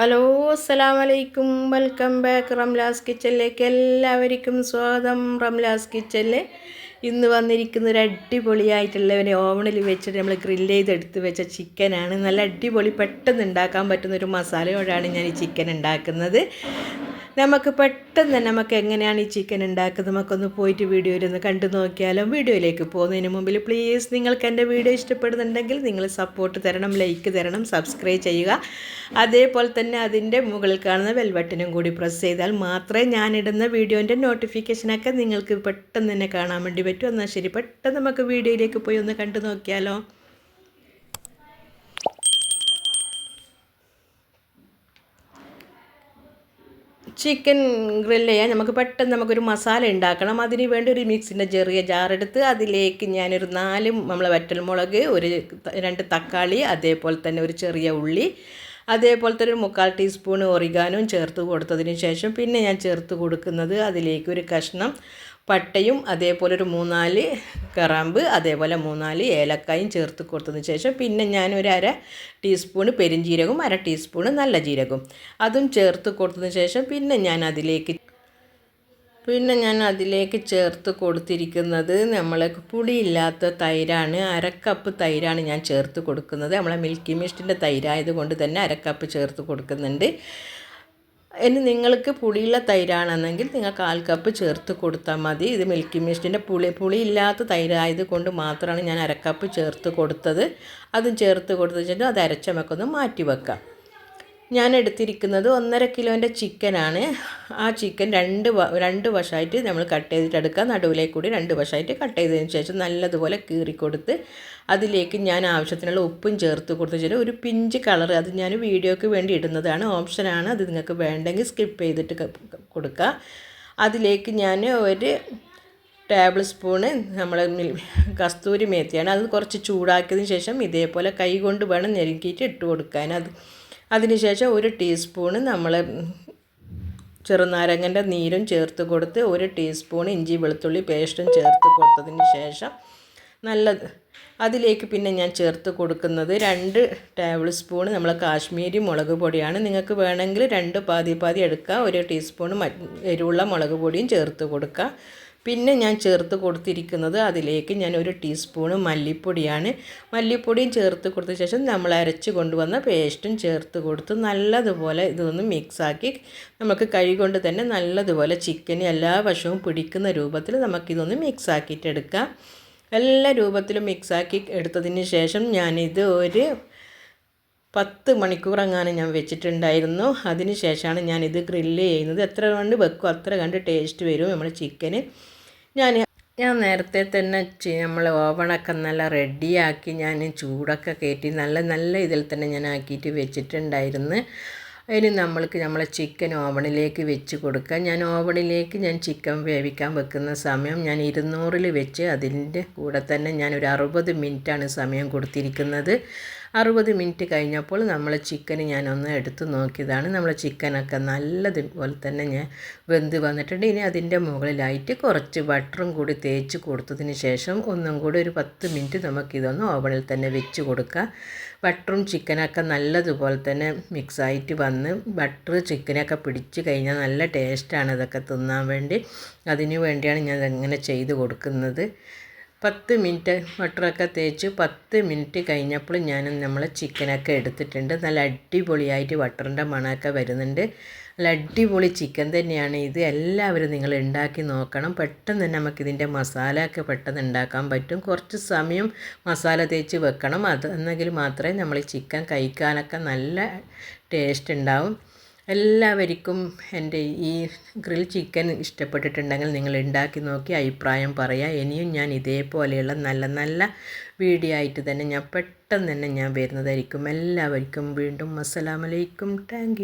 Hello അസ്സലാം വലൈക്കും welcome back Ramla's കിച്ചനിലേക്ക് എല്ലാവർക്കും സ്വാഗതം. റംലാസ് കിച്ചനിൽ ഇന്ന് വന്നിരിക്കുന്ന ഒരു അടിപൊളിയായിട്ടുള്ള ഒരു ഓവണിൽ വെച്ചിട്ട് നമ്മൾ ഗ്രില്ല് ചെയ്തെടുത്ത് വെച്ച ചിക്കനാണ് നല്ല അടിപൊളി പെട്ടെന്ന് ഉണ്ടാക്കാൻ പറ്റുന്ന ഒരു മസാലയോടാണ് ഞാൻ ഈ ചിക്കൻ ഉണ്ടാക്കുന്നത്. നമുക്ക് പെട്ടെന്ന് തന്നെ നമുക്ക് എങ്ങനെയാണ് ഈ ചിക്കൻ ഉണ്ടാക്കുന്നത് നമുക്കൊന്ന് പോയിട്ട് വീഡിയോയിൽ ഒന്ന് കണ്ടു നോക്കിയാലും. വീഡിയോയിലേക്ക് പോകുന്നതിന് മുമ്പിൽ പ്ലീസ് നിങ്ങൾക്ക് എന്റെ വീഡിയോ ഇഷ്ടപ്പെടുന്നുണ്ടെങ്കിൽ നിങ്ങൾ സപ്പോർട്ട് തരണം ലൈക്ക് തരണം സബ്സ്ക്രൈബ് ചെയ്യുക. അതേപോലെ തന്നെ അതിന്റെ മുകളിൽ കാണുന്ന വെൽബട്ടനും കൂടി പ്രസ് ചെയ്താൽ മാത്രമേ ഞാനിടുന്ന വീഡിയോന്റെ നോട്ടിഫിക്കേഷനൊക്കെ നിങ്ങൾക്ക് പെട്ടെന്ന് തന്നെ കാണാൻ വേണ്ടി പറ്റും. എന്നാൽ ശരി പെട്ടെന്ന് നമുക്ക് വീഡിയോയിലേക്ക് പോയി ഒന്ന് കണ്ടു നോക്കിയാലോ. ചിക്കൻ ഗ്രില്ല് ചെയ്യാൻ നമുക്ക് പെട്ടെന്ന് നമുക്കൊരു മസാല ഉണ്ടാക്കണം. അതിന് വേണ്ടി ഒരു മിക്സിന്റെ ചെറിയ ജാറെടുത്ത് അതിലേക്ക് ഞാനൊരു നാല് നമ്മളെ വറ്റൽമുളക് ഒരു രണ്ട് തക്കാളി അതേപോലെ തന്നെ ഒരു ചെറിയ ഉള്ളി അതേപോലെ തന്നെ ഒരു മുക്കാൽ ടീസ്പൂൺ ഒറിഗാനും ചേർത്ത് കൊടുത്തതിന് ശേഷം പിന്നെ ഞാൻ ചേർത്ത് കൊടുക്കുന്നത് അതിലേക്ക് ഒരു കഷ്ണം പട്ടയും അതേപോലെ ഒരു മൂന്നാൽ കറാമ്പ് അതേപോലെ മൂന്നാൽ ഏലക്കായും ചേർത്ത് കൊടുത്തതിന് ശേഷം പിന്നെ ഞാൻ ഒരു അര ടീസ്പൂണ് പെരിഞ്ജീരകവും അര ടീസ്പൂണ് നല്ല ജീരകവും അതും ചേർത്ത് കൊടുത്തതിന് ശേഷം പിന്നെ ഞാൻ അതിലേക്ക് പിന്നെ ഞാൻ അതിലേക്ക് ചേർത്ത് കൊടുത്തിരിക്കുന്നത് നമ്മളെ പുളിയില്ലാത്ത തൈരാണ്. അരക്കപ്പ് തൈരാണ് ഞാൻ ചേർത്ത് കൊടുക്കുന്നത്. നമ്മളെ മിൽക്കി മിസ്റ്റിന്റെ തൈരായതുകൊണ്ട് തന്നെ അരക്കപ്പ് ചേർത്ത് കൊടുക്കുന്നുണ്ട്. ഇനി നിങ്ങൾക്ക് പുളിയുള്ള തൈരാണെന്നെങ്കിൽ നിങ്ങൾക്ക് കാൽ കപ്പ് ചേർത്ത് കൊടുത്താൽ മതി. ഇത് മിൽക്കി മിസ്റ്റിന്റെ പുളി പുളിയില്ലാത്ത തൈരായത് കൊണ്ട് മാത്രമാണ് ഞാൻ അരക്കപ്പ് ചേർത്ത് കൊടുത്തത്. അതും ചേർത്ത് കൊടുത്തിട്ട് അത് അരച്ചമക്കൊന്ന് മാറ്റി വെക്കാം. ഞാൻ എടുത്തിരിക്കുന്നത് ഒന്നര കിലോന്റെ ചിക്കനാണ്. ആ ചിക്കൻ രണ്ട് രണ്ട് വശമായിട്ട് നമ്മൾ കട്ട് ചെയ്തിട്ട് എടുക്കുക നടുവിലേക്ക് കൂടി രണ്ട് വശമായിട്ട് കട്ട് ചെയ്തതിന് ശേഷം നല്ലതുപോലെ കീറിക്കൊടുത്ത് അതിലേക്ക് ഞാൻ ആവശ്യത്തിനുള്ള ഉപ്പും ചേർത്ത് കൊടുത്ത് ഒരു പിഞ്ച് കളർ അത് ഞാൻ വീഡിയോയ്ക്ക് വേണ്ടി ഇടുന്നതാണ്. ഓപ്ഷനാണ് അത് നിങ്ങൾക്ക് വേണ്ടെങ്കിൽ സ്കിപ്പ് ചെയ്തിട്ട് കൊടുക്കുക. അതിലേക്ക് ഞാൻ ഒരു ടേബിൾ സ്പൂണ് നമ്മൾ കസ്തൂരി മേത്തിയാണ്. അത് കുറച്ച് ചൂടാക്കിയതിന് ശേഷം ഇതേപോലെ കൈ കൊണ്ട് വേണം ഞെരുക്കിയിട്ട് ഇട്ട് കൊടുക്കാൻ. അത് അതിനുശേഷം ഒരു ടീസ്പൂണ് നമ്മൾ ചെറുനാരങ്ങന്റെ നീരും ചേർത്ത് കൊടുത്ത് ഒരു ടീസ്പൂൺ ഇഞ്ചി വെളുത്തുള്ളി പേസ്റ്റും ചേർത്ത് കൊടുത്തതിന് ശേഷം നല്ല അതിലേക്ക് പിന്നെ ഞാൻ ചേർത്ത് കൊടുക്കുന്നത് രണ്ട് ടേബിൾ സ്പൂൺ നമ്മൾ കാശ്മീരി മുളക് പൊടിയാണ്. നിങ്ങൾക്ക് വേണമെങ്കിൽ രണ്ട് പാതി പാതി എടുക്കുക ഒരു ടീസ്പൂൺ എരിവുള്ള മുളക് പൊടിയും ചേർത്ത് കൊടുക്കുക പിന്നെ ഞാൻ ചേർത്ത് കൊടുത്തിരിക്കുന്നത് അതിലേക്ക് ഞാൻ ഒരു ടീസ്പൂണ് മല്ലിപ്പൊടിയാണ്. മല്ലിപ്പൊടിയും ചേർത്ത് കൊടുത്ത ശേഷം നമ്മൾ അരച്ച് കൊണ്ടുവന്ന പേസ്റ്റും ചേർത്ത് കൊടുത്ത് നല്ലതുപോലെ ഇതൊന്ന് മിക്സാക്കി നമുക്ക് കൈ കൊണ്ട് തന്നെ നല്ലതുപോലെ ചിക്കൻ എല്ലാ വശവും പിടിക്കുന്ന രൂപത്തിൽ നമുക്കിതൊന്ന് മിക്സാക്കിയിട്ടെടുക്കാം. എല്ലാ രൂപത്തിലും മിക്സാക്കി എടുത്തതിന് ശേഷം ഞാനിത് ഒരു പത്ത് മണിക്കൂർ അങ്ങനെ ഞാൻ വെച്ചിട്ടുണ്ടായിരുന്നു. അതിന് ശേഷമാണ് ഞാനിത് ഗ്രില്ല് ചെയ്യുന്നത്. എത്ര കണ്ട് വെക്കും അത്ര കണ്ട് ടേസ്റ്റ് വരും നമ്മുടെ ചിക്കന്. ഞാൻ ഞാൻ നേരത്തെ തന്നെ നമ്മൾ ഓവണൊക്കെ നല്ല റെഡിയാക്കി ഞാൻ ചൂടൊക്കെ കയറ്റി നല്ല നല്ല ഇതിൽ തന്നെ ഞാൻ ആക്കിയിട്ട് വെച്ചിട്ടുണ്ടായിരുന്നു. ഇനി നമ്മൾക്ക് നമ്മളെ ചിക്കൻ ഓവണിലേക്ക് വെച്ച് കൊടുക്കാം. ഞാൻ ഓവണിലേക്ക് ഞാൻ ചിക്കൻ വേവിക്കാൻ വെക്കുന്ന സമയം ഞാൻ ഇരുന്നൂറിൽ വെച്ച് അതിന്റെ കൂടെ തന്നെ ഞാൻ ഒരു അറുപത് മിനിറ്റാണ് സമയം കൊടുത്തിരിക്കുന്നത്. അറുപത് മിനിറ്റ് കഴിഞ്ഞപ്പോൾ നമ്മൾ ചിക്കൻ ഞാനൊന്ന് എടുത്ത് നോക്കിയതാണ്. നമ്മൾ ചിക്കനൊക്കെ നല്ലതുപോലെ തന്നെ ഞാൻ വെന്ത് വന്നിട്ടുണ്ട്. ഇനി അതിന്റെ മുകളിലായിട്ട് കുറച്ച് ബട്ടറും കൂടി തേച്ച് കൊടുത്തതിന് ശേഷം ഒന്നും കൂടി ഒരു പത്ത് മിനിറ്റ് നമുക്കിതൊന്ന് ഓവണിൽ തന്നെ വെച്ച് കൊടുക്കാം. ബട്ടറും ചിക്കനൊക്കെ നല്ലതുപോലെ തന്നെ മിക്സായിട്ട് വന്ന് ബട്ടർ ചിക്കനൊക്കെ പിടിച്ച് കഴിഞ്ഞാൽ നല്ല ടേസ്റ്റാണ് ഇതൊക്കെ തിന്നാൻ വേണ്ടി. അതിനു വേണ്ടിയാണ് ഞാൻ ഇങ്ങനെ ചെയ്ത് കൊടുക്കുന്നത്. പത്ത് മിനിറ്റ് ബട്ടറൊക്കെ തേച്ച് പത്ത് മിനിറ്റ് കഴിഞ്ഞപ്പോൾ ഞാൻ നമ്മൾ ചിക്കനൊക്കെ എടുത്തിട്ടുണ്ട്. നല്ല അടിപൊളിയായിട്ട് ബട്ടറിന്റെ മണമൊക്കെ വരുന്നുണ്ട്. നല്ല അടിപൊളി ചിക്കൻ തന്നെയാണ് ഇത്. എല്ലാവരും നിങ്ങൾ ഉണ്ടാക്കി നോക്കണം. പെട്ടെന്ന് തന്നെ നമുക്കിതിന്റെ മസാലയൊക്കെ പെട്ടെന്ന് ഉണ്ടാക്കാൻ പറ്റും. കുറച്ച് സമയം മസാല തേച്ച് വെക്കണം. അത് എന്നെങ്കിൽ മാത്രമേ നമ്മൾ ചിക്കൻ കഴിക്കാനൊക്കെ നല്ല ടേസ്റ്റ് ഉണ്ടാവും. എല്ലാവർക്കും എന്റെ ഈ ഗ്രിൽ ചിക്കൻ ഇഷ്ടപ്പെട്ടിട്ടുണ്ടെങ്കിൽ നിങ്ങൾ ഉണ്ടാക്കി നോക്കി അഭിപ്രായം പറയാം. ഇനിയും ഞാൻ ഇതേപോലെയുള്ള നല്ല നല്ല വീഡിയോ ആയിട്ട് തന്നെ ഞാൻ പെട്ടെന്ന് തന്നെ ഞാൻ വരുന്നതായിരിക്കും. എല്ലാവർക്കും വീണ്ടും അസ്സലാമലൈക്കും താങ്ക്